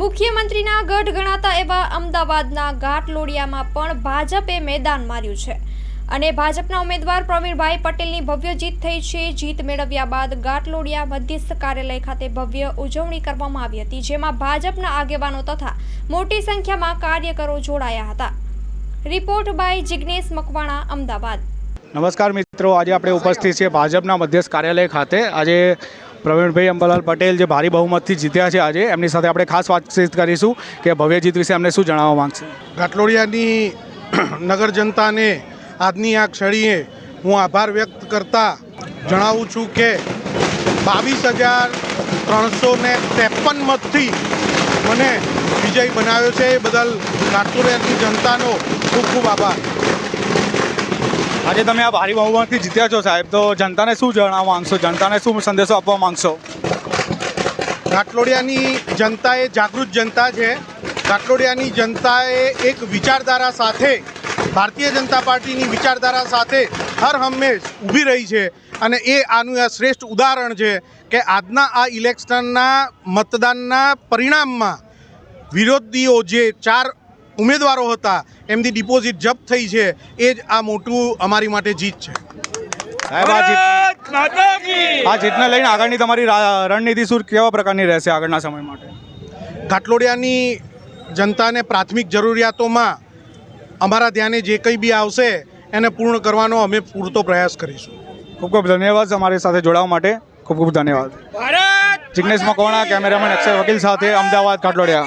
મુખ્યમંત્રીના ગઢ ગણાતા એવા અમદાવાદના ઘાટલોડિયામાં પણ ભાજપે મેદાન માર્યું છે. અને ભાજપના ઉમેદવાર પ્રવીણભાઈ પટેલની ભવ્ય જીત થઈ છે. જીત મેળવ્યા બાદ ઘાટલોડિયા મધ્યસ્થ કાર્યાલય ખાતે ભવ્ય ઉજવણી કરવામાં આવી હતી, જેમાં ભાજપના આગેવાનો તથા મોટી સંખ્યામાં કાર્યકરો જોડાયા હતા. Report by Jignesh Makwana, Ahmedabad. નમસ્કાર મિત્રો, આજે આપણે ઉપસ્થિત છીએ ભાજપના મધ્યસ્થ કાર્યાલય ખાતે. આજે પ્રવીણભાઈ અંબાલાલ પટેલ જે ભારી બહુમતથી જીત્યા છે આજે, એમની સાથે આપણે ખાસ વાતચીત કરીશું કે ભવ્ય જીત વિશે એમને શું જણાવવા માંગશે? ઘાટલોડિયાની નગર જનતાને આજની આ ક્ષણીએ હું આભાર વ્યક્ત કરતા જણાવું છું કે બાવીસ હજાર ત્રણસો ને ત્રેપન મતથી મને વિજય બનાવ્યો છે. એ બદલ ઘાટલોડિયાની જનતાનો ખૂબ ખૂબ આભાર. આજે તમે આ ભારી બહુમતથી જીત્યા છો સાહેબ. તો જનતાને શું જણાવવા માંગશો? જનતાને શું સંદેશો આપવા માંગશો? ઘાટલોડિયાની જનતા એ જાગૃત જનતા છે. ઘાટલોડિયાની જનતાએ એક વિચારધારા સાથે, ભારતીય જનતા પાર્ટીની વિચારધારા સાથે હર હંમેશ ઊભી રહી છે અને એ આનું આ શ્રેષ્ઠ ઉદાહરણ છે કે આજના આ ઇલેક્શનના મતદાનના પરિણામમાં વિરોધીઓ જે ચાર ઉમેદવારો હતા એમની ડિપોઝિટ જપ્ત થઈ છે એ જ આ મોટું અમારી માટે જીત છે. સાહેબ આ જીત આ જીતને લઈને આગળની તમારી રા- રણનીતિ શું કેવા પ્રકારની રહેશે આગળના સમય માટે? ઘાટલોડિયાની જનતાને પ્રાથમિક જરૂરિયાતોમાં અમારા ધ્યાને જે કંઈ બી આવશે એને પૂર્ણ કરવાનો અમે પૂરતો પ્રયાસ કરીશું. ખૂબ ખૂબ ધન્યવાદ અમારી સાથે જોડાવા માટે. ખૂબ ખૂબ ધન્યવાદ. જિગ્નેશ મકવાણા કેમેરામેન અક્ષય વકીલ સાથે અમદાવાદ કાટલોડિયા